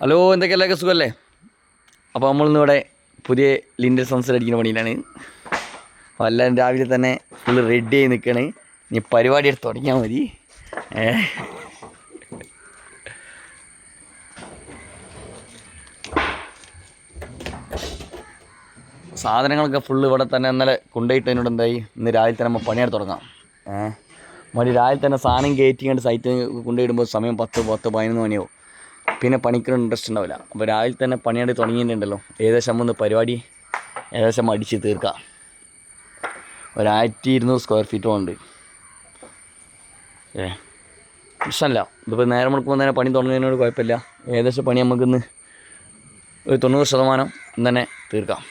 Hello എന്തൊക്കെയല്ലേ സുഖമല്ലേ? അപ്പോൾ നമ്മളിന്ന് ഇവിടെ പുതിയ ലിൻഡൽ സൺസെറ്റ് അടിക്കുന്ന പണിയിലാണ്. അപ്പോൾ രാവിലെ തന്നെ ഫുൾ റെഡി ആയി നിൽക്കുകയാണ് ഇനി പരിപാടി എടുത്ത് തുടങ്ങിയാൽ മതി. സാധനങ്ങളൊക്കെ ഫുള്ള് ഇവിടെ തന്നെ ഇന്നലെ കൊണ്ടുപോയിട്ടതിനോട് എന്തായി? ഇന്ന് രാവിലെ തന്നെ നമ്മൾ പണിയെടുത്ത് തുടങ്ങാം. ഏഹ് മടി രാവിലെ തന്നെ സാധനം കയറ്റി കണ്ട് സൈറ്റ് കൊണ്ടുപോയിടുമ്പോൾ സമയം പത്ത് പത്ത് പതിനൊന്ന് മണിയാവും. പിന്നെ പണിക്കൊരു ഇൻട്രസ്റ്റ് ഉണ്ടാവില്ല. അപ്പോൾ രാവിലെ തന്നെ പണിയാണ് തുടങ്ങിയിട്ടുണ്ടല്ലോ. ഏകദേശം ഒന്ന് പരിപാടി ഏകദേശം അടിച്ച് തീർക്കാം. ഒരായിരത്തി ഇരുന്നൂറ് സ്ക്വയർ ഫീറ്റും ഉണ്ട്. ഏ പ്രശ്നമല്ല. ഇതിപ്പോൾ നേരം മുടക്കുമ്പോൾ തന്നെ പണി തുടങ്ങുന്നതിനോട് കുഴപ്പമില്ല. ഏകദേശം പണി നമുക്കിന്ന് ഒരു തൊണ്ണൂറ് ശതമാനം തന്നെ തീർക്കാം.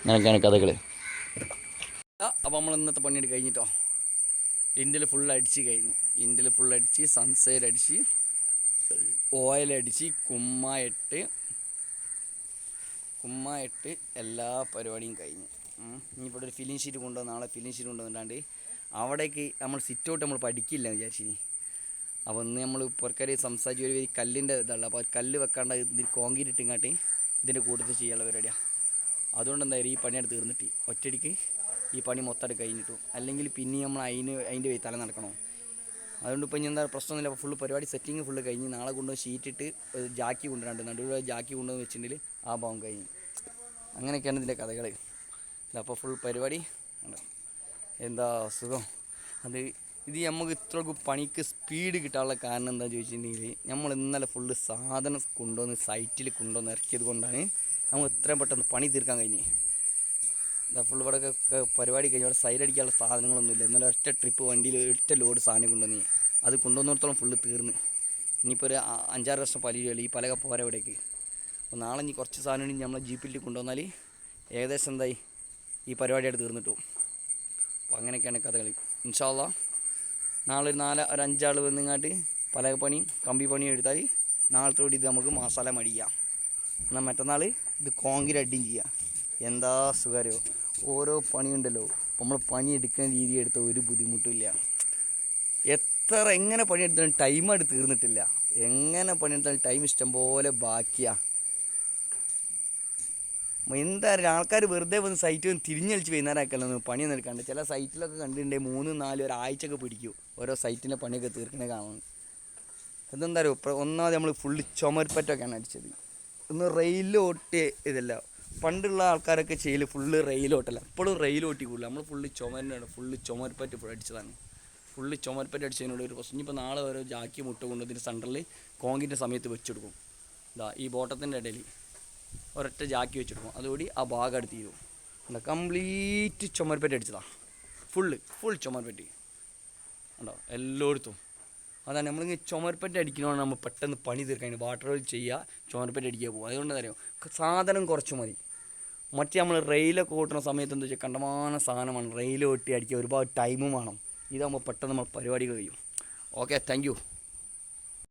അങ്ങനെയൊക്കെയാണ് കഥകൾ അപ്പോൾ നമ്മൾ ഇന്നത്തെ പണിയെടുത്ത് കഴിഞ്ഞിട്ടോ? ഇന്ത്യയിൽ ഫുൾ അടിച്ച് കഴിഞ്ഞു. ഇന്ത്യയിൽ ഫുൾ അടിച്ച് സൺസൈഡ് അടിച്ച്. ഓയിൽ അടിച്ച് കുമ്മായിട്ട് കുമ്മായിട്ട് എല്ലാ പരിപാടിയും കഴിഞ്ഞു. ഇനി ഇനിയിപ്പോൾ ഒരു ഫിലിം ഷീറ്റ് കൊണ്ടുവന്ന് നാളെ ഫിലിം ഷീറ്റ് കൊണ്ടുവന്നിട്ടാണ്ട് അവിടേക്ക് നമ്മൾ സിറ്റ് ഔട്ട് നമ്മൾ പഠിക്കില്ല വിചാരിച്ചിനി. അപ്പോൾ ഇന്ന് നമ്മൾ പുറക്കാർ സംസാരിച്ച് ഒരു ഈ കല്ലിന്റെ ഇതാണ് അപ്പോൾ കല്ല് വെക്കാണ്ട് ഇതിന് കോൺക്രീറ്റ് ഇട്ടിങ്ങാട്ടി ഇതിന്റെ കൂട്ടത്തിൽ ചെയ്യാനുള്ള പരിപാടിയാണ് അതുകൊണ്ട് എന്തായാലും ഈ പണിയാണ് തീർന്നിട്ട്. ഒറ്റയടിക്ക് ഈ പണി മൊത്തമായിട്ട് കഴിഞ്ഞിട്ടു. അല്ലെങ്കിൽ പിന്നെ നമ്മൾ അതിന് അതിന്റെ തല നടക്കണോ? അതുകൊണ്ട് ഇപ്പം ഇനി എന്താ പ്രശ്നമൊന്നുമില്ല. ഫുള്ള് പരിപാടി സെറ്റിങ് ഫുള്ള് കഴിഞ്ഞ് നാളെ കൊണ്ടുപോയി ഷീറ്റിട്ട് ജാക്കി കൊണ്ടുവരാണ്ട് നടുവിൽ ജാക്കി കൊണ്ടുവന്ന് വെച്ചിട്ടുണ്ടെങ്കിൽ ആ ഭാവം കഴിഞ്ഞു. അങ്ങനെയൊക്കെയാണ് ഇതിന്റെ കഥകൾ. അപ്പോൾ ഫുൾ പരിപാടി. എന്താ സുഖം? അത് ഇത് നമുക്ക് ഇത്രക്ക് പണിക്ക് സ്പീഡ് കിട്ടാനുള്ള കാരണം എന്താ ചോദിച്ചിട്ടുണ്ടെങ്കിൽ നമ്മൾ ഇന്നലെ ഫുള്ള് സാധനം കൊണ്ടുവന്ന് സൈറ്റിൽ കൊണ്ടുവന്ന് ഇറക്കിയത് കൊണ്ടാണ് നമുക്ക് ഇത്രയും പെട്ടെന്ന് പണി തീർക്കാൻ കഴിഞ്ഞ്. ഇതാ ഫുൾ ഇവിടെ പരിപാടി കഴിഞ്ഞ് ഇവിടെ സൈഡ് അടിക്കാനുള്ള സാധനങ്ങളൊന്നുമില്ല. ഇന്നലെ ഒറ്റ ട്രിപ്പ് വണ്ടിയിൽ ഒറ്റ ലോഡ് സാധനം കൊണ്ടുവന്ന് അത് കൊണ്ടുവന്നിടത്തോളം ഫുള്ള് തീർന്ന്. ഇനിയിപ്പോൾ ഒരു അഞ്ചാറ് വർഷം പലിയുള്ളൂ ഈ പലക പോരാ ഇവിടേക്ക്. അപ്പോൾ നാളെ ഇനി കുറച്ച് സാധനം ഇനി നമ്മളെ ജീപ്പിൽ കൊണ്ടുവന്നാൽ ഏകദേശം എന്തായി? ഈ പരിപാടിയായിട്ട് തീർന്നിട്ടു. അപ്പോൾ അങ്ങനെയൊക്കെയാണ് കഥകൾ ഇൻഷാല്ല നാളെ ഒരു നാല് ഒരു അഞ്ചാൾ വന്നിങ്ങാട്ട് പലക പണി കമ്പി പണിയും എടുത്താൽ നാളത്തോടി ഇത് നമുക്ക് മസാല മടിക്കാം എന്നാൽ മറ്റന്നാൾ ഇത് അടിയും ചെയ്യാം. എന്താ സുഖാരോ ഓരോ പണിയുണ്ടല്ലോ. നമ്മൾ പണിയെടുക്കുന്ന രീതി എടുത്ത ഒരു ബുദ്ധിമുട്ടില്ല എത്ര എങ്ങനെ പണിയെടുത്താലും ടൈം എടുത്ത് തീർന്നിട്ടില്ല. എങ്ങനെ പണിയെടുത്താലും ടൈം ഇഷ്ടം പോലെ ബാക്കിയാണ് എന്തായാലും ആൾക്കാർ വെറുതെ വന്ന് സൈറ്റ് വന്ന് തിരിഞ്ഞളിച്ച് വൈകുന്നേരമാക്കല്ലോ പണിയൊന്നും എടുക്കാണ്ട്. ചില സൈറ്റിലൊക്കെ കണ്ടിട്ടുണ്ടെങ്കിൽ മൂന്ന് നാല് ഒരാഴ്ചയൊക്കെ പിടിക്കും. ഓരോ സൈറ്റിന്റെ പണിയൊക്കെ തീർക്കണേ കാണുന്നത് ഇതെന്താ പറയുക ഒന്നാമത് നമ്മൾ ഫുള്ള് ചുമർപ്പറ്റൊക്കെയാണ് അടിച്ചത്. ഒന്ന് റെയിലോട്ട് ഇതല്ല. പണ്ടുള്ള ആൾക്കാരൊക്കെ ചെയ്യൽ ഫുള്ള് റെയിലോട്ടല്ല. ഇപ്പോഴും റെയിലോട്ടി കൂടുതൽ നമ്മൾ ഫുള്ള് ചുമരനാണ്. ഫുള്ള് ഫുൾ അടിച്ചതാണ്. ഫുള്ള് ചുമരപ്പറ്റി അടിച്ചതിനോട് ഒരു പ്രശ്നം. ഇനിയിപ്പോൾ നാളെ ഓരോ ജാക്കി മുട്ട കൊണ്ട് ഇതിന്റെ സെന്ററിൽ കോങ്കിന്റെ സമയത്ത് വെച്ചെടുക്കും. ഇതാ ഈ ബോട്ടത്തിന്റെ ഇടയിൽ ഒരൊറ്റ ജാക്കി വെച്ചെടുക്കും. അതുകൂടി ആ ഭാഗം അടുത്ത് എന്താ കംപ്ലീറ്റ് ചുമരപ്പറ്റി അടിച്ചതാണ് ഫുള്ള് ഫുൾ ചുമരപ്പറ്റി. ഉണ്ടോ എല്ലായിടത്തും. അതാണ് നമ്മളിങ്ങനെ ചുമർപ്പറ്റ് അടിക്കണമെന്ന് നമ്മൾ പെട്ടെന്ന് പണി തീർക്കാൻ വാട്ടർ ഓയിൽ ചെയ്യുക ചുമർപ്പറ്റ് അടിക്കുക പോകും അതുകൊണ്ട് അറിയാം? സാധനം കുറച്ച് മതി. മറ്റേ നമ്മൾ റെയിലൊക്കെ ഓട്ടുന്ന സമയത്ത് എന്താ വെച്ചാൽ കണ്ടമാന സാധനമാണ്. റെയിൽ ഓട്ടി അടിക്കുക ഒരുപാട് ടൈമും വേണം. ഇതാകുമ്പോൾ പെട്ടെന്ന് നമ്മൾ പരിപാടി കഴിയും. Okay thank